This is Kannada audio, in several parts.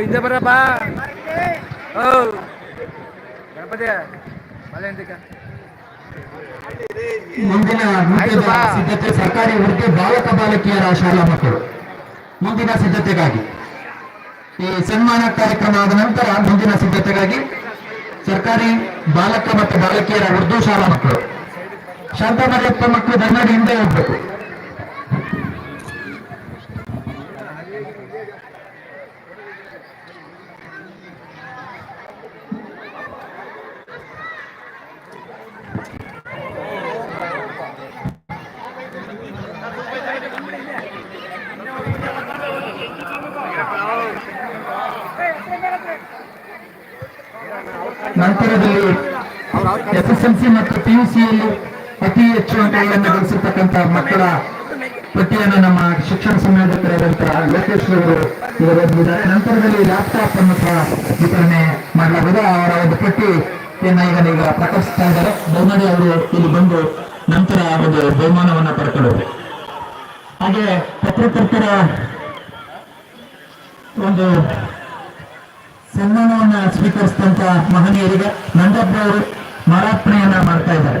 ಹಿಂದೆ ಬರಪ್ಪ ಓ ಗಣಪತಿ ಮಳೆ ಎಂತಕ್ಕ? ಮುಂದಿನ ಸಿದ್ಧತೆ ಸರ್ಕಾರಿ ಉರ್ದು ಬಾಲಕ ಬಾಲಕಿಯರ ಶಾಲಾ ಮಕ್ಕಳು. ಮುಂದಿನ ಸಿದ್ಧತೆಗಾಗಿ. ಈ ಸನ್ಮಾನ ಕಾರ್ಯಕ್ರಮ ಆದ ನಂತರ ಮುಂದಿನ ಸಿದ್ಧತೆಗಾಗಿ ಸರ್ಕಾರಿ ಬಾಲಕ ಮತ್ತು ಬಾಲಕಿಯರ ಉರ್ದು ಶಾಲಾ ಮಕ್ಕಳು. ಶಾಂತಮರಿಯಪ್ಪ ಮಕ್ಕಳು ಹಿಂದೆ ಹೋಗ್ಬೇಕು ನಂತರದಲ್ಲಿ ಎಸ್ಎಸ್ಎಲ್ಸಿ ಮತ್ತು ಪಿಯುಸಿಯಲ್ಲಿ ಅತಿ ಹೆಚ್ಚು ಅಂಕಗಳನ್ನು ಗಳಿಸಿರ್ತಕ್ಕಂಥ ಮಕ್ಕಳ ಪಟ್ಟಿಯನ್ನು ನಮ್ಮ ಶಿಕ್ಷಣ ಸಂಯೋಜಕರಾದಂತಹ ಲೋಕೇಶ್ ಅವರು ಇವರು ನಂತರದಲ್ಲಿ ಲ್ಯಾಪ್ಟಾಪ್ ಅನ್ನು ಸಹ ವಿತರಣೆ ಮಾಡಲಾಗಿದೆ. ಅವರ ಒಂದು ಪಟ್ಟಿಯನ್ನು ಈಗ ಪ್ರಕಟಿಸ್ತಾ ಇದ್ದಾರೆ. ದಯಮಾಡಿ ಅವರು ಇಲ್ಲಿ ಬಂದು ನಂತರ ಒಂದು ಬಹುಮಾನವನ್ನ ಪಡ್ಕೊಳ್ಳೋದು. ಹಾಗೆ ಪತ್ರಕರ್ತರ ಒಂದು ಸನ್ಮಾನವನ್ನ ಸ್ವೀಕರಿಸಿದಂತ ಮಹನೀಯರಿಗೆ ನಂದಪ್ಪ ಅವರು ಮಾರಾರ್ಪಣೆಯನ್ನ ಮಾಡ್ತಾ ಇದ್ದಾರೆ.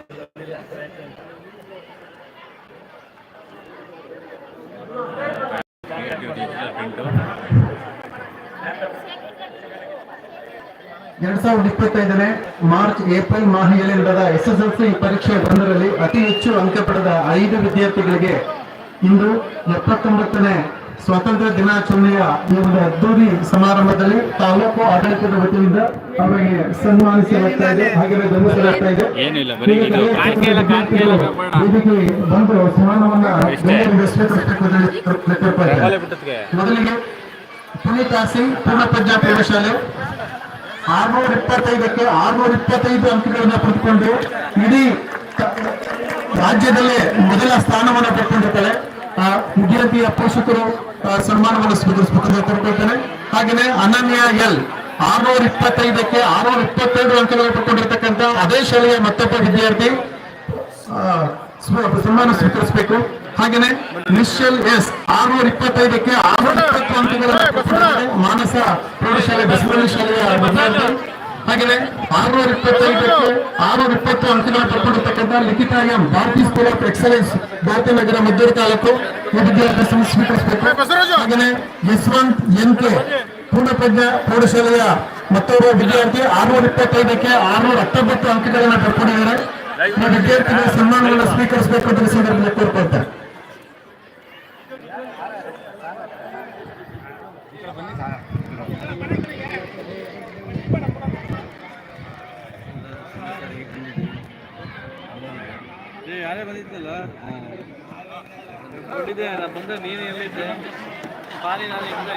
ಎರಡ್ ಸಾವಿರದ ಇಪ್ಪತ್ತೈದನೇ ಮಾರ್ಚ್, ಏಪ್ರಿಲ್ ಮಾಹೆಯಲ್ಲಿ ನಡೆದ ಎಸ್ಎಸ್ಎಲ್ಸಿ ಪರೀಕ್ಷೆ ಒಂದರಲ್ಲಿ ಅತಿ ಹೆಚ್ಚು ಅಂಕ ಪಡೆದ ಐದು ವಿದ್ಯಾರ್ಥಿಗಳಿಗೆ ಇಂದು ಎಪ್ಪತ್ತೊಂಬತ್ತನೇ ಸ್ವಾತಂತ್ರ್ಯ ದಿನಾಚರಣೆಯ ಈ ಒಂದು ಅದ್ದೂರಿ ಸಮಾರಂಭದಲ್ಲಿ ತಾಲೂಕು ಆಡಳಿತದ ವತಿಯಿಂದ ಅವರಿಗೆ ಸನ್ಮಾನಿಸಲಾಗ್ತಾ ಇದೆ ಹಾಗೆ ಗಮನಿಸಲಾಗ್ತಾ ಇದೆ. ಏನಿಲ್ಲ, ಬರೀ ಇದು ಇಲ್ಲ, ಕಾಣಿಕೆ ಇಲ್ಲ, ಬೇಡ. ವೇದಿಕೆ ಬಂದು ಸನ್ಮಾನವನ್ನ ಮೊದಲಿಗೆ ಪುನೀತ್ ಸಿಂಗ್ ಪೂರ್ಣಪ್ರಜ್ಞಾ ಪ್ರೌಢಶಾಲೆ. ಆರ್ನೂರ ಇಪ್ಪತ್ತೈದಕ್ಕೆ ಆರ್ನೂರ ಇಪ್ಪತ್ತೈದು ಅಂಕಗಳನ್ನ ಪಡೆದುಕೊಂಡು ಇಡೀ ರಾಜ್ಯದಲ್ಲೇ ಮೊದಲ ಸ್ಥಾನವನ್ನು ಪಡ್ಕೊಂಡಿರ್ತಾರೆ ಆ ಪೋಷಕರು ಸನ್ಮಾನವನ್ನು ಸ್ವೀಕರಿಸಬೇಕು ಅಂತ ಕೋರ್ಕೊಳ್ತೇನೆ ಹಾಗೆಯೇ ಅನನ್ಯ ಎಲ್ ಆರ್ನೂರ ಇಪ್ಪತ್ತೈದಕ್ಕೆ ಆರ್ನೂರ ಇಪ್ಪತ್ತೈದು ಅಂಕಗಳನ್ನು ಪಡ್ಕೊಂಡಿರ್ತಕ್ಕಂಥ ಅದೇ ಶಾಲೆಯ ಮತ್ತೊಬ್ಬ ವಿದ್ಯಾರ್ಥಿ ಸನ್ಮಾನ ಸ್ವೀಕರಿಸಬೇಕು. ಹಾಗೆಯೇ ನಿಶ್ಚಲ್ ಎಸ್ ಆರ್ನೂರ ಇಪ್ಪತ್ತೈದಕ್ಕೆ ಆರ್ನೂರ ಇಪ್ಪತ್ತು ಅಂಕಗಳನ್ನು ಮಾನಸ ಪ್ರೌಢಶಾಲೆ ಬಸವಳ್ಳಿ ಶಾಲೆಯ ವಿದ್ಯಾರ್ಥಿ. ಹಾಗೆಯೇ ಆರ್ನೂರ ಇಪ್ಪತ್ತೈದಕ್ಕೆ ಆರ್ನೂರ ಇಪ್ಪತ್ತು ಅಂಕಗಳನ್ನು ಪಡ್ಕೊಂಡಿರ್ತಕ್ಕಂಥ Likhita M Bharathi school of excellence Bharatiya Nagar Maddur taluk ವಿದ್ಯಾರ್ಥಿ ಸಂ- ಸ್ವೀಕರಿಸಬೇಕು ಹಾಗೆಯೇ ಯಶವಂತ್ ಎನ್ ಕೆ ಪೂರ್ಣಪ್ರಜ್ಞಾ ಪ್ರೌಢಶಾಲೆಯ ಮತ್ತೊಬ್ಬ ವಿದ್ಯಾರ್ಥಿ ಆರ್ನೂರ ಇಪ್ಪತ್ತೈದಕ್ಕೆ ಆರ್ನೂರ ಹತ್ತೊಂಬತ್ತು ಅಂಕಗಳನ್ನು ಪಡ್ಕೊಂಡಿದ್ದಾರೆ ವಿದ್ಯಾರ್ಥಿಗಳ ಸನ್ಮಾನವನ್ನು ಸ್ವೀಕರಿಸಬೇಕು ಅಂತ ಸಂದರ್ಭದಲ್ಲಿ ಕೋರ್ಕೊಳ್ತಾರೆ ಯಾರೇ ಬಂದಿದ್ದಲ್ಲ ನಾನು ನಾ ಬಂದ ನೀನು ಎಲ್ಲಿದ್ದೆ? ಪಾನಿ ನಾನು ಹಿಂದೆ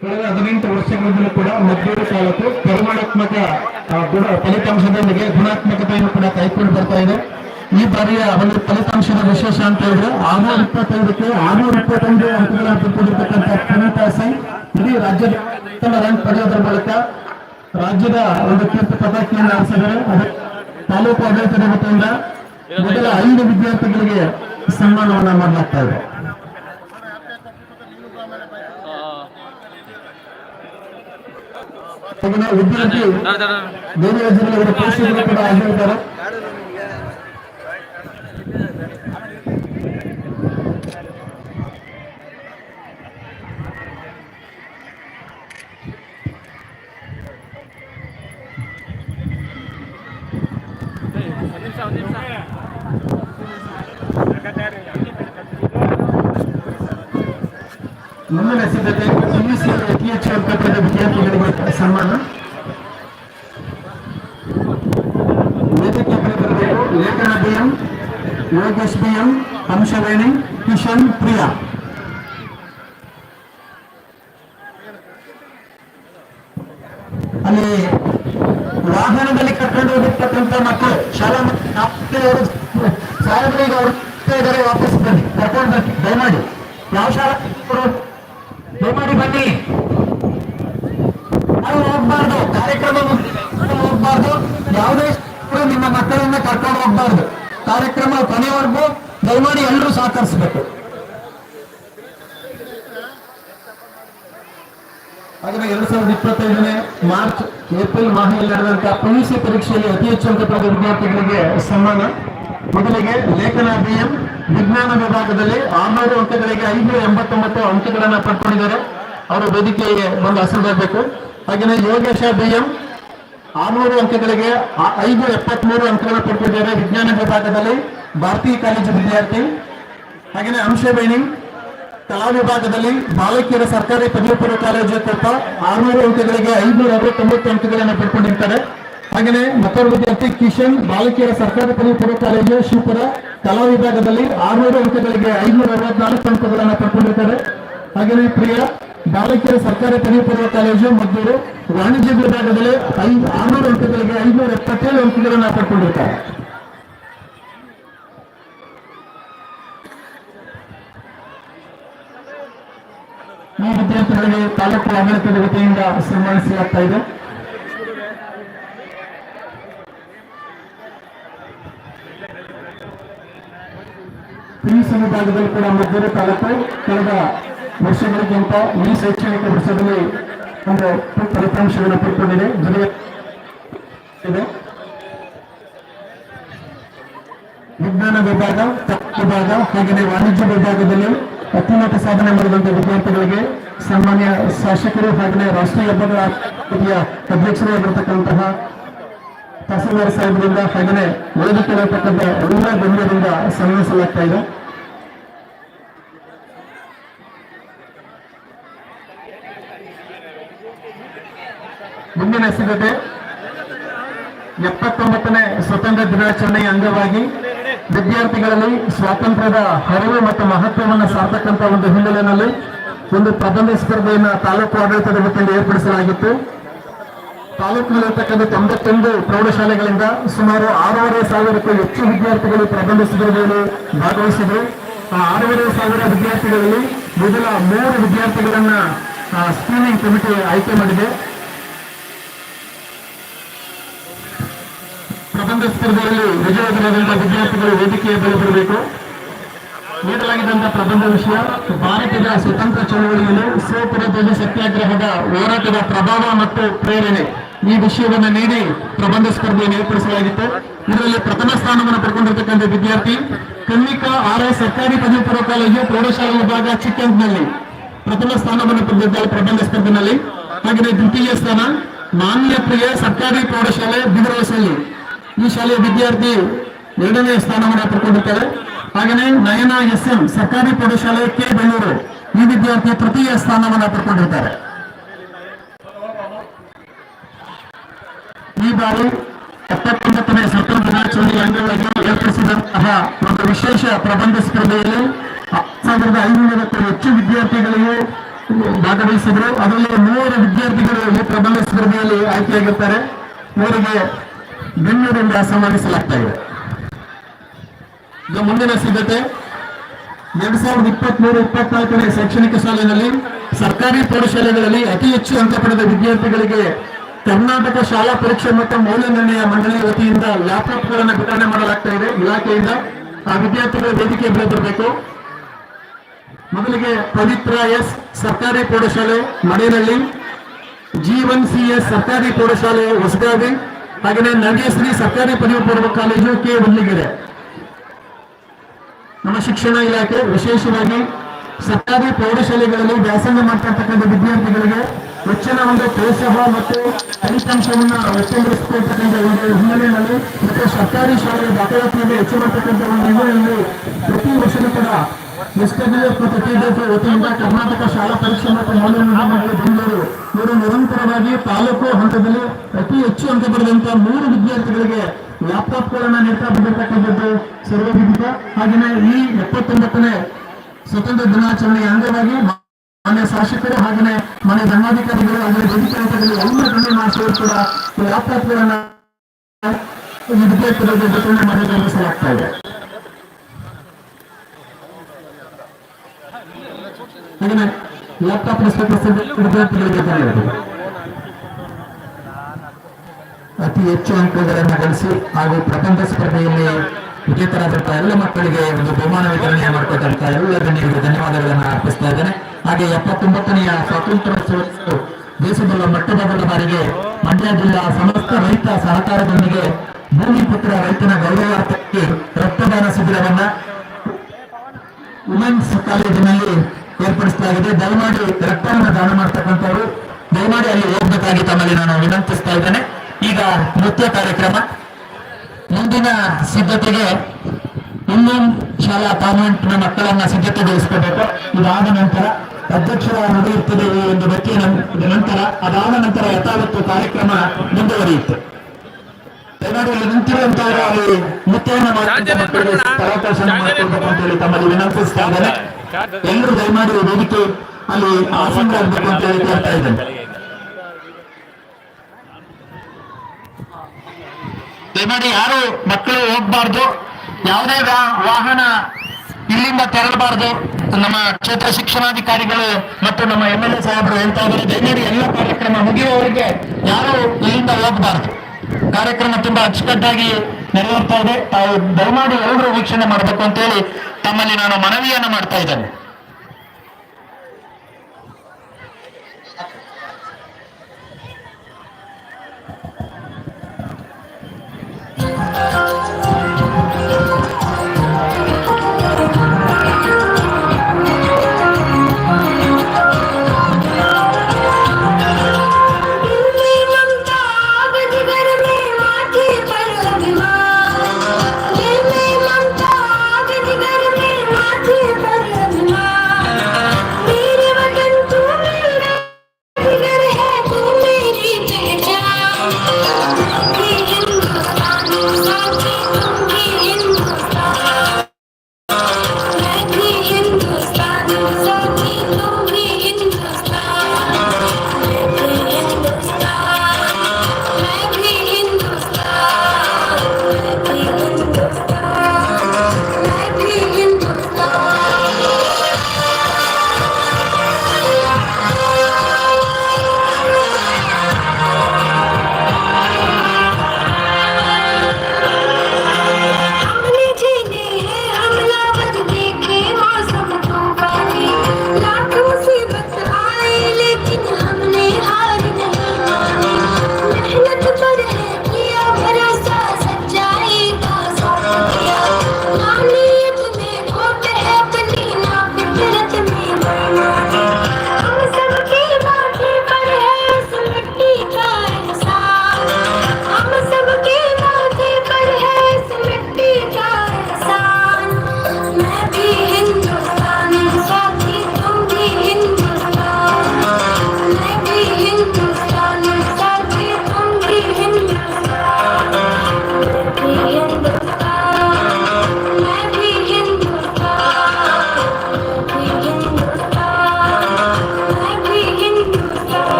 ಕಳೆದ ಹದಿನೆಂಟು ವರ್ಷಗಳಿಂದಲೂ ಕೂಡ ಮದ್ದೂರು ತಾಲೂಕು ಪರಿಮಾಣಾತ್ಮಕ ಫಲಿತಾಂಶದೊಂದಿಗೆ ಗುಣಾತ್ಮಕತೆಯನ್ನು ಕೂಡ ಕೈಕೊಂಡು ಬರ್ತಾ ಇದೆ. ಈ ಬಾರಿಯ ಒಂದು ಫಲಿತಾಂಶದ ವಿಶೇಷ ಅಂತ ಹೇಳಿದ್ರೆ ಆರ್ನೂರ ಇಪ್ಪತ್ತೈದಕ್ಕೆ ಆರ್ನೂರ ಇಪ್ಪತ್ತೈದು ಅಂಕಗಳನ್ನು ಕೂಡಿರ್ತಕ್ಕಂಥ ಪುನೀತ ಸಿಂಗ್ ಇಡೀ ರಾಜ್ಯದ ಉತ್ತಮ ರ್ಯಾಂಕ್ ಪಡೆಯೋದ್ರ ಮೂಲಕ ರಾಜ್ಯದ ಒಂದು ಕೀರ್ತಿ ಪತಾಕೆಯನ್ನು ಆರಿಸಿದ್ದಾರೆ ತಾಲೂಕು ಆಡಳಿತದ ವತಿಯಿಂದ ಮೊದಲ ಐದು ವಿದ್ಯಾರ್ಥಿಗಳಿಗೆ ಸನ್ಮಾನವನ್ನ ಮಾಡಲಾಗ್ತಾ ಇದೆ. ವಿದ್ಯಾರ್ಥಿ ಬೇರೆ ಪರಿಸ್ಥಿತಿ ಕೂಡ ಆಗಿರ್ತಾರೆ ಮುಂದಿನ ಸಿದ್ಧತೆ ಅತಿ ಹೆಚ್ಚು ಅಂಕ ಪಡೆದ ವಿದ್ಯಾರ್ಥಿಗಳಿಗೆ ಸನ್ಮಾನ. ವೇದಿಕೆ ಬರಬೇಕು Lekhana B M Yogesh B M Hamsaveni, Kishan, Priya. ಅಲ್ಲಿ ವಾಹನದಲ್ಲಿ ಕರ್ಕೊಂಡು ಹೋಗಿರ್ತಕ್ಕಂಥ ಮಕ್ಕಳು, ಶಾಲಾ ಮಕ್ಕಳು ಸಾಹೇಬರಿಗೆ ಅವರು ಇದ್ದಾರೆ, ವಾಪಸ್ ಬನ್ನಿ. ಕರ್ಕೊಂಡು ಬನ್ನಿ. ದಯಮಾಡಿ. ಯಾವ ಶಾಲಾ? ದಯಮಾಡಿ ಬನ್ನಿ. ನಾವು ಹೋಗ್ಬಾರ್ದು. ಕಾರ್ಯಕ್ರಮ ಹೋಗ್ಬಾರ್ದು. ಯಾವುದೇ ನಿಮ್ಮ ಮಕ್ಕಳನ್ನ ಕರ್ಕೊಂಡು ಹೋಗ್ಬಾರ್ದು. ಕಾರ್ಯಕ್ರಮ ಕೊನೆವರೆಗೂ ದಯಮಾಡಿ ಎಲ್ಲರೂ ಸಹಕರಿಸಬೇಕು. ಹಾಗೆ ಎರಡ್ ಸಾವಿರದ ಇಪ್ಪತ್ತೈದನೇ ಮಾರ್ಚ್, ಏಪ್ರಿಲ್ ಮಾಹೆಯಲ್ಲಿ ನಡೆದಂತಹ ಪಿಯುಸಿ ಪರೀಕ್ಷೆಯಲ್ಲಿ ಅತಿ ಹೆಚ್ಚು ಅಂಕ ಪಡೆದ ವಿದ್ಯಾರ್ಥಿಗಳಿಗೆ ಸನ್ಮಾನ. ಮೊದಲಿಗೆ ಲೇಖನ ಬಿಎಂ ವಿಜ್ಞಾನ ವಿಭಾಗದಲ್ಲಿ ಆರ್ನೂರು ಅಂಕಗಳಿಗೆ ಐನೂರ ಎಂಬತ್ತೊಂಬತ್ತು ಅಂಕಗಳನ್ನು ಪಡ್ಕೊಂಡಿದ್ದಾರೆ. ಅವರು ವೇದಿಕೆಗೆ ಬಂದು ಹೆಸರು ಹಾಗೆಯೇ ಯೋಗೇಶ ಬಿಎಂ ಆರ್ನೂರು ಅಂಕಗಳಿಗೆ ಐದು ಎಪ್ಪತ್ಮೂರು ಅಂಕಗಳನ್ನು ಪಡ್ಕೊಂಡಿದ್ದಾರೆ ವಿಜ್ಞಾನ ವಿಭಾಗದಲ್ಲಿ ಭಾರತೀಯ ಕಾಲೇಜು ವಿದ್ಯಾರ್ಥಿ. ಹಾಗೆಯೇ ಅಂಶವೇಣಿ ಕಲಾ ವಿಭಾಗದಲ್ಲಿ ಬಾಲಕಿಯರ ಸರ್ಕಾರಿ ಪದವಿ ಪೂರ್ವ ಕಾಲೇಜು ಕೊಟ್ಟ ಆರ್ನೂರು ಅಂಕಗಳಿಗೆ ಐನೂರ ಅರವತ್ತೊಂಬತ್ತು ಅಂಕಗಳನ್ನು ಪಡ್ಕೊಂಡಿರ್ತಾರೆ. ಹಾಗೆಯೇ ಮತ್ತೊಬ್ಬ ವಿದ್ಯಾರ್ಥಿ, ಕಿಶನ್ ಬಾಲಕಿಯರ ಸರ್ಕಾರಿ ಪದವಿ ಪೂರ್ವ ಕಾಲೇಜು ಶಿವಪುರ ಕಲಾ ವಿಭಾಗದಲ್ಲಿ ಆರುನೂರು ಅಂಕಗಳಿಗೆ ಐನೂರ ಅರವತ್ನಾಲ್ಕು ಅಂಕಗಳನ್ನು ಪಡ್ಕೊಂಡಿದ್ದಾರೆ. ಹಾಗೆಯೇ ಪ್ರಿಯಾ, ಬಾಲಕಿಯರ ಸರ್ಕಾರಿ ಪದವಿ ಪೂರ್ವ ಕಾಲೇಜು ಮದ್ದೂರು, ವಾಣಿಜ್ಯ ವಿಭಾಗದಲ್ಲಿ ಐದು ಆರುನೂರು ಅಂಕಗಳಿಗೆ ಐನೂರ ಎಪ್ಪತ್ತೇಳು ಅಂಕಗಳನ್ನು ಪಡ್ಕೊಂಡಿರ್ತಾರೆ ಈ ವಿದ್ಯಾರ್ಥಿಗಳಿಗೆ ತಾಲೂಕು ಆಡಳಿತದ ವತಿಯಿಂದ ಸನ್ಮಾನಿಸಲಾಗ್ತಾ ಇದೆ. ಪಿಯುಸಿ ಸಮುದಾಯದಲ್ಲಿ ಕೂಡ ಮದ್ದೂರು ತಾಲೂಕು ಕಳೆದ ವರ್ಷಗಳಿಗಿಂತ ಈ ಶೈಕ್ಷಣಿಕ ವರ್ಷದಲ್ಲಿ ಒಂದು ಫಲಿತಾಂಶವನ್ನು ಪಡ್ಕೊಂಡಿದೆ. ಜೊತೆಗೆ ವಿಜ್ಞಾನ ವಿಭಾಗ ವಿಭಾಗ ಹಾಗೆಯೇ ವಾಣಿಜ್ಯ ವಿಭಾಗದಲ್ಲಿ ಅತ್ಯುನ್ನತ ಸಾಧನೆ ಮಾಡಿದಂತಹ ವಿದ್ಯಾರ್ಥಿಗಳಿಗೆ ಸಾಮಾನ್ಯ ಶಾಸಕರು ಹಾಗೆಯೇ ರಾಷ್ಟ್ರೀಯ ಹಬ್ಬಗಳ ಸಮಿತಿಯ ಅಧ್ಯಕ್ಷರೇ ಆಗಿರತಕ್ಕಂತಹ ತಹಸೀಲ್ದಾರ್ ಸಾಹೇಬರಿಂದ ಹಾಗೆಯೇ ವೇದಿಕೆಯಲ್ಲಿರ್ತಕ್ಕಂಥ ಎಲ್ಲ ಗಣ್ಯರಿಂದ ಸನ್ಮಾನಿಸಲಾಗ್ತಾ ಇದೆ. ಮುಂದಿನ ಸಿದ್ಧತೆ ಎಪ್ಪತ್ತೊಂಬತ್ತನೇ ಸ್ವತಂತ್ರ ದಿನಾಚರಣೆಯ ಅಂಗವಾಗಿ ವಿದ್ಯಾರ್ಥಿಗಳಲ್ಲಿ ಸ್ವಾತಂತ್ರ್ಯದ ಹರಿವು ಮತ್ತು ಮಹತ್ವವನ್ನು ಸಾರ್ತಕ್ಕಂಥ ಒಂದು ಹಿನ್ನೆಲೆಯಲ್ಲಿ ಒಂದು ಪ್ರಬಂಧ ಸ್ಪರ್ಧೆಯನ್ನು ತಾಲೂಕು ಆಡಳಿತದ ವತಿಯಿಂದ ಏರ್ಪಡಿಸಲಾಗಿತ್ತು. ತಾಲೂಕಿನಲ್ಲಿರ್ತಕ್ಕಂಥ ತೊಂಬತ್ತೊಂದು ಪ್ರೌಢಶಾಲೆಗಳಿಂದ ಸುಮಾರು ಆರೂವರೆ ಸಾವಿರಕ್ಕೂ ಹೆಚ್ಚು ವಿದ್ಯಾರ್ಥಿಗಳು ಪ್ರಬಂಧ ಸ್ಪರ್ಧೆಯಲ್ಲಿ ಭಾಗವಹಿಸಿದರು. ಆ ಆರೂವರೆ ಸಾವಿರ ವಿದ್ಯಾರ್ಥಿಗಳಲ್ಲಿ ಮೊದಲ ಮೂರು ವಿದ್ಯಾರ್ಥಿಗಳನ್ನ ಸ್ಕ್ರೀನಿಂಗ್ ಕಮಿಟಿ ಆಯ್ಕೆ ಮಾಡಿದೆ. ಪ್ರಬಂಧ ಸ್ಪರ್ಧೆಯಲ್ಲಿ ವಿಜಯವಾದಂತಹ ವಿದ್ಯಾರ್ಥಿಗಳು ವೇದಿಕೆಯ ಬಳಿ ಬರಬೇಕು. ನೀಡಲಾಗಿದ್ದಂತಹ ಪ್ರಬಂಧ ವಿಷಯ, ಭಾರತದ ಸ್ವತಂತ್ರ ಚಳವಳಿಯಲ್ಲಿ ಸ್ವಪ್ರದೇಶ ಸತ್ಯಾಗ್ರಹದ ಹೋರಾಟದ ಪ್ರಭಾವ ಮತ್ತು ಪ್ರೇರಣೆ ಈ ವಿಷಯವನ್ನು ನೀಡಿ ಪ್ರಬಂಧ ಸ್ಪರ್ಧೆಯನ್ನು ಏರ್ಪಡಿಸಲಾಗಿತ್ತು. ಇದರಲ್ಲಿ ಪ್ರಥಮ ಸ್ಥಾನವನ್ನು ಪಡ್ಕೊಂಡಿರ್ತಕ್ಕಂಥ ವಿದ್ಯಾರ್ಥಿ ಕನ್ನಿಕಾ ಆರ್ ಎಸ್ ಸರ್ಕಾರಿ ಪದವಿ ಪೂರ್ವ ಕಾಲೇಜು ಪ್ರೌಢಶಾಲಾ ವಿಭಾಗ ಚಿಕ್ಕಂಗ್ನಲ್ಲಿ ಪ್ರಥಮ ಸ್ಥಾನವನ್ನು ಪಡೆದಿದ್ದಾರೆ ಪ್ರಬಂಧ ಸ್ಪರ್ಧೆನಲ್ಲಿ ಹಾಗೆಯೇ ದ್ವಿತೀಯ ಸ್ಥಾನ ಮಾನ್ಯ ಪ್ರಿಯ ಸರ್ಕಾರಿ ಪ್ರೌಢಶಾಲೆ ಬಿದರವಸಲ್ಲಿ ಈ ಶಾಲೆಯ ವಿದ್ಯಾರ್ಥಿ ಎರಡನೇ ಸ್ಥಾನವನ್ನು ಪಡ್ಕೊಂಡಿರ್ತಾರೆ. ಹಾಗೆಯೇ ನಯನ ಎಸ್ ಎಂ ಸರ್ಕಾರಿ ಪ್ರೌಢಶಾಲೆ ಕೆ ಬೆಳ್ಳೂರು ಈ ವಿದ್ಯಾರ್ಥಿ ತೃತೀಯ ಸ್ಥಾನವನ್ನು ಪಡ್ಕೊಂಡಿರ್ತಾರೆ. ಈ ಬಾರಿ ಎಪ್ಪತ್ತೊಂಬತ್ತನೇ ಸ್ವತಂತ್ರ ದಿನಾಚರಣೆಯ ಅಂಗವಾಗಿ ಏರ್ಪಡಿಸಿದಂತಹ ಒಂದು ವಿಶೇಷ ಪ್ರಬಂಧ ಸ್ಪರ್ಧೆಯಲ್ಲಿ ಸಾವಿರದ ಐನೂರಕ್ಕೂ ಹೆಚ್ಚು ವಿದ್ಯಾರ್ಥಿಗಳಿಗೆ ಭಾಗವಹಿಸಿದರು. ಅದರಲ್ಲಿ ಮೂವರು ವಿದ್ಯಾರ್ಥಿಗಳು ಈ ಪ್ರಬಂಧ ಸ್ಪರ್ಧೆಯಲ್ಲಿ ಆಯ್ಕೆಯಾಗಿರ್ತಾರೆ. ಇವರಿಗೆ ಬೆನ್ನೂರಿಂದ ಸನ್ಮಾನಿಸಲಾಗ್ತಾ ಇದೆ. ಈಗ ಮುಂದಿನ ಸಿದ್ಧತೆ. ಎರಡ್ ಸಾವಿರದ ಇಪ್ಪತ್ಮೂರು, ಇಪ್ಪತ್ನಾಲ್ಕನೇ ಶೈಕ್ಷಣಿಕ ಸಾಲಿನಲ್ಲಿ ಸರ್ಕಾರಿ ಪ್ರೌಢಶಾಲೆಗಳಲ್ಲಿ ಅತಿ ಹೆಚ್ಚು ಅಂಕ ಪಡೆದ ವಿದ್ಯಾರ್ಥಿಗಳಿಗೆ ಕರ್ನಾಟಕ ಶಾಲಾ ಪರೀಕ್ಷೆ ಮತ್ತು ಮೌಲ್ಯ ನಿರ್ಣಯ ಮಂಡಳಿ ವತಿಯಿಂದ ಲ್ಯಾಪ್ಟಾಪ್ಗಳನ್ನು ವಿತರಣೆ ಮಾಡಲಾಗ್ತಾ ಇದೆ ಇಲಾಖೆಯಿಂದ. ಆ ವಿದ್ಯಾರ್ಥಿಗಳ ವೇದಿಕೆ ಬೆಳೆದಿರಬೇಕು ಮೊದಲಿಗೆ ಪವಿತ್ರ ಎಸ್ ಸರ್ಕಾರಿ ಪ್ರೌಢಶಾಲೆ ಮಡೇನಹಳ್ಳಿ ಜೀವನ್ ಸಿ ಎಸ್ ಸರ್ಕಾರಿ ಪ್ರೌಢಶಾಲೆ ಹೊಸಗಾವಿ ಹಾಗೆಯೇ ನಗೇಶ್ರೀ ಸರ್ಕಾರಿ ಪದವಿ ಪೂರ್ವ ಕಾಲೇಜು ಕೆ ಹುಲ್ಲಿಗೆರೆ ನಮ್ಮ ಶಿಕ್ಷಣ ಇಲಾಖೆ ವಿಶೇಷವಾಗಿ ಸರ್ಕಾರಿ ಪ್ರೌಢಶಾಲೆಗಳಲ್ಲಿ ವ್ಯಾಸಂಗ ಮಾಡ್ತಕ್ಕಂಥ ವಿದ್ಯಾರ್ಥಿಗಳಿಗೆ ಹೆಚ್ಚಿನ ಒಂದು ಪ್ರೋತ್ಸಾಹ ಮತ್ತು ಫಲಿತಾಂಶವನ್ನು ವ್ಯಕ್ತಪಡಿಸಿಕೊಳ್ತಕ್ಕಂಥ ಒಂದು ಹಿನ್ನೆಲೆಯಲ್ಲಿ ಮತ್ತು ಸರ್ಕಾರಿ ಶಾಲೆಯ ದಾಖಲಾತಿಯಲ್ಲಿ ಹೆಚ್ಚು ಮಾಡ್ತಕ್ಕಂಥ ಒಂದು ಹಿನ್ನೆಲೆಯಲ್ಲಿ ಪ್ರತಿ ವರ್ಷದ ಕೂಡ ಎಸ್ಡಬ್ಲ್ಯೂಎಫ್ ಮತ್ತು ಟಿಡಿಎಫ್ ವತಿಯಿಂದ ಕರ್ನಾಟಕ ಶಾಲಾ ಪರೀಕ್ಷೆ ಮತ್ತು ಮೌಲ್ಯಮಾಪನ ಮಂಡಳಿ ಬೆಂಗಳೂರು ಇವರು ನಿರಂತರವಾಗಿ ತಾಲೂಕು ಹಂತದಲ್ಲಿ ಅತಿ ಹೆಚ್ಚು ಅಂಕ ಪಡೆದಂತಹ ಮೂರು ವಿದ್ಯಾರ್ಥಿಗಳಿಗೆ ಲ್ಯಾಪ್ಟಾಪ್ಗಳನ್ನು ನೀಡ್ತಾ ಬಂದಿರತಕ್ಕಂಥದ್ದು ಸರ್ವವಿಧಿತ ಹಾಗೆಯೇ ಈ ಎಪ್ಪತ್ತೊಂಬತ್ತನೇ ಸ್ವತಂತ್ರ ದಿನಾಚರಣೆಯ ಅಂಗವಾಗಿ ಮನೆ ಶಾಸಕರು ಹಾಗೆಯೇ ಮನೆ ದಂಡಾಧಿಕಾರಿಗಳು ಹಾಗೆ ಅಧಿಕಾರಿಗಳು ಎಲ್ಲ ಗಣ್ಯ ಮಾಸ್ಟರ್ ಕೂಡ ಲ್ಯಾಪ್ಟಾಪ್ಗಳನ್ನು ವಿದ್ಯಾರ್ಥಿಗಳಿಗೆ ವಿತರಣೆ ಮಾಡಿ ಗಮನಿಸಲಾಗ್ತಾ ಇದೆ ಲ್ಯಾಪ್ಟಾಪ್ ಅತಿ ಹೆಚ್ಚು ಅಂಕಗಳನ್ನು ಗಳಿಸಿ ಹಾಗೂ ಪ್ರಬಂಧ ಸ್ಪರ್ಧೆಯಲ್ಲಿ ವಿಜೇತರಾದಂತಹ ಎಲ್ಲ ಮಕ್ಕಳಿಗೆ ಒಂದು ಬಹುಮಾನ ವಿತರಣೆ ಮಾಡ್ಕೊಟ್ಟಂತ ಎಲ್ಲ ಗಣ್ಯರಿಗೆ ಧನ್ಯವಾದಗಳನ್ನು ಅರ್ಪಿಸ್ತಾ ಇದ್ದೇನೆ. ಹಾಗೆ ಎಪ್ಪತ್ತೊಂಬತ್ತನೆಯ ಸ್ವಾತಂತ್ರ್ಯೋತ್ಸವ ದೇಶದ ಮೊಟ್ಟಮೊದಲ ಬಾರಿಗೆ ಮಂಡ್ಯ ಜಿಲ್ಲಾ ಸಮಸ್ತ ರೈತ ಸಹಕಾರದೊಂದಿಗೆ ಭೂಮಿ ಪುತ್ರ ರೈತನ ಗೌರವಾರ್ಥಕ್ಕೆ ರಕ್ತದಾನ ಶಿಬಿರವನ್ನ ವುಮೆನ್ಸ್ ಕಾಲೇಜಿನಲ್ಲಿ ಏರ್ಪಡಿಸಲಾಗಿದೆ. ದಯಮಾಡಿ ರಕ್ತವನ್ನು ದಾನ ಮಾಡ್ತಕ್ಕಂಥವ್ರು, ದಯಮಾಡಿ ಅಲ್ಲಿ ಹೋಗ್ಬೇಕಾಗಿ ತಮ್ಮಲ್ಲಿ ನಾನು ವಿನಂತಿಸ್ತಾ ಇದ್ದೇನೆ. ಈಗ ನೃತ್ಯ ಕಾರ್ಯಕ್ರಮ. ಮುಂದಿನ ಸಿದ್ಧತೆಗೆ ಇನ್ನೊಂದ್ ಶಾಲಾ ಕಾನ್ವೆಂಟ್ನ ಮಕ್ಕಳನ್ನ ಸಿದ್ಧತೆಗೊಳಿಸ್ಕೋಬೇಕು. ಇದಾದ ನಂತರ ಅಧ್ಯಕ್ಷರ ನಡೆಯುತ್ತದೆ ಎಂದು ಬಗ್ಗೆ ನಂತರ, ಅದಾದ ನಂತರ ಯಥಾವತ್ತು ಕಾರ್ಯಕ್ರಮ ಮುಂದುವರಿಯುತ್ತೆ. ದಯಮಾಡಿ ನಿಂತಿರುವಂತಹ ಅಲ್ಲಿ ನೃತ್ಯವನ್ನು ಮಾಡಿ ತಮ್ಮಲ್ಲಿ ವಿನಂತಿಸ್ತಾ ಇದ್ದೇನೆ. ಎಲ್ಲರೂ ದಯಮಾಡಿ ವೇದಿಕೆ ಅಲ್ಲಿ ಆಸೀನರಾಗಬೇಕು ಅಂತ ಹೇಳಿ ಕೇಳ್ತಾ ಇದ್ದೇನೆ ದಯಮಾಡಿ ಯಾರು ಮಕ್ಕಳು ಹೋಗ್ಬಾರ್ದು ಯಾವುದೇ ವಾಹನ ಇಲ್ಲಿಂದ ತೆರಳಬಾರ್ದು. ನಮ್ಮ ಕ್ಷೇತ್ರ ಶಿಕ್ಷಣಾಧಿಕಾರಿಗಳು ಮತ್ತು ನಮ್ಮ ಎಂ ಎಲ್ ಎ ಸಾಹೇಬರು ಹೇಳ್ತಾ ಇದ್ದಾರೆ ದಯಮಾಡಿ ಎಲ್ಲ ಕಾರ್ಯಕ್ರಮ ಮುಗಿಯುವವರಿಗೆ ಯಾರು ಇಲ್ಲಿಂದ ಹೋಗಬಾರ್ದು. ಕಾರ್ಯಕ್ರಮ ತುಂಬಾ ಅಚ್ಚುಕಟ್ಟಾಗಿ ನೆರವೇರ್ತಾ ಇದೆ. ತಾವು ದಯಮಾಡಿ ಎಲ್ಲರೂ ವೀಕ್ಷಣೆ ಮಾಡಬೇಕು ಅಂತೇಳಿ ತಮ್ಮಲ್ಲಿ ನಾನು ಮನವಿಯನ್ನ ಮಾಡ್ತಾ ಇದ್ದೇನೆ.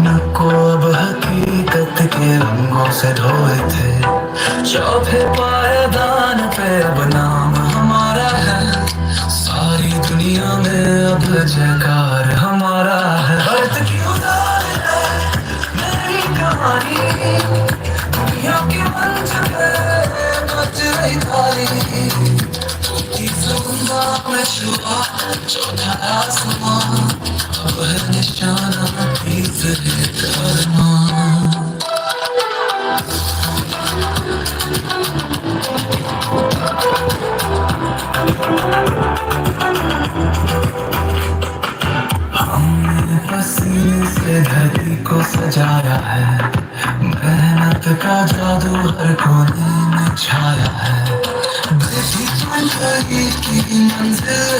सपनों को अब हकीकत के रंगों से ढोए थे। चौथे पायदान पे अब नाम हमारा है। सारी दुनिया में अब जयकार हमारा है। की उदार है मेरी कहानी। दुनिया के मंच पे रही थाली। चौथा अब है निशाना। तरह का धरती को है। मेहनत का जादू हर कोने में छाया है। बेटी की मंजिल।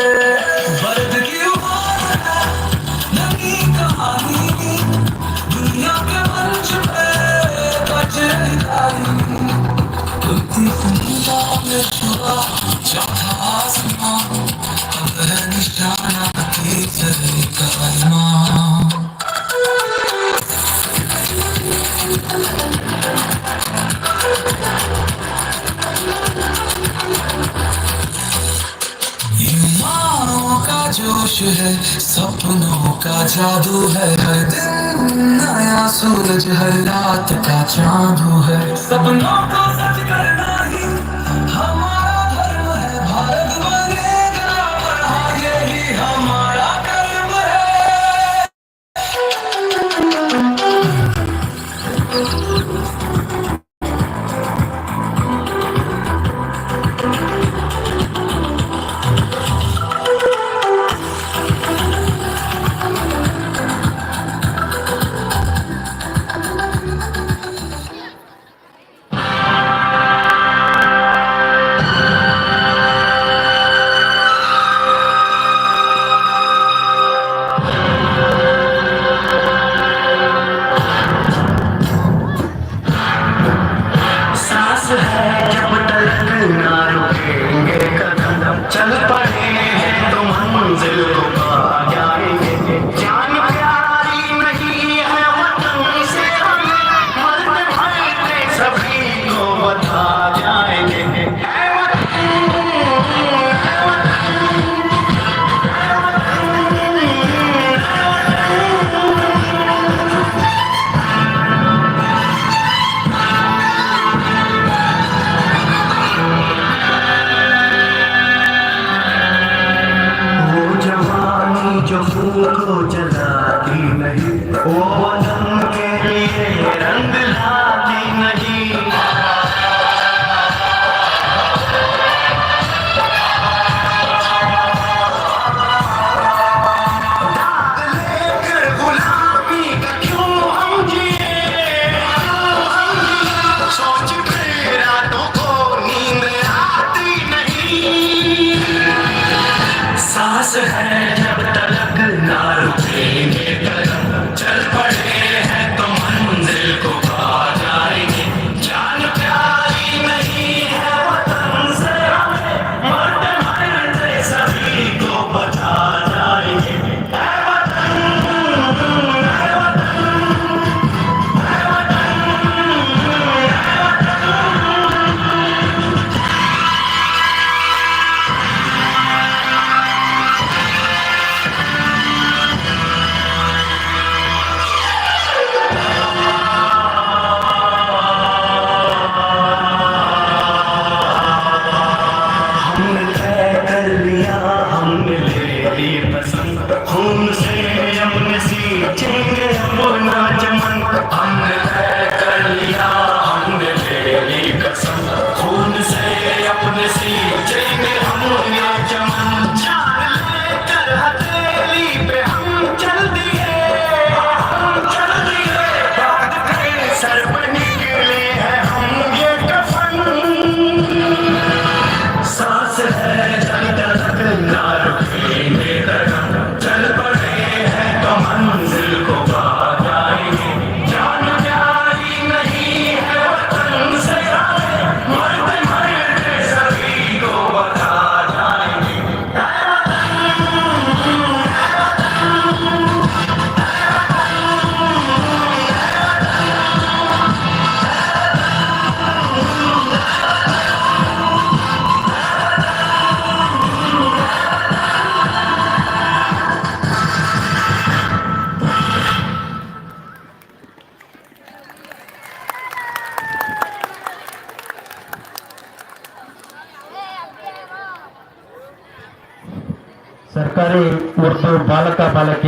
जादू है, हर दिन नया सूरज, हर रात का चांदू है। सपनों को सच करना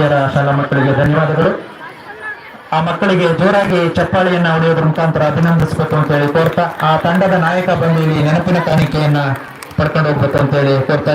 ಬಾಲಕಿಯರ ಶಾಲಾ ಮಕ್ಕಳಿಗೆ ಧನ್ಯವಾದಗಳು. ಆ ಮಕ್ಕಳಿಗೆ ಜೋರಾಗಿ ಚಪ್ಪಾಳಿಯನ್ನ ಹೊಡೆಯೋದ್ರ ಮುಖಾಂತರ ಅಭಿನಂದಿಸಬೇಕು ಅಂತ ಹೇಳಿ ಕೋರ್ತಾ, ಆ ತಂಡದ ನಾಯಕ ಬಂದು ಇಲ್ಲಿ ನೆನಪಿನ ಕಾಣಿಕೆಯನ್ನ ಪಡ್ಕೊಂಡು ಹೋಗ್ಬೇಕು ಅಂತ ಹೇಳಿ ಕೋರ್ತಾ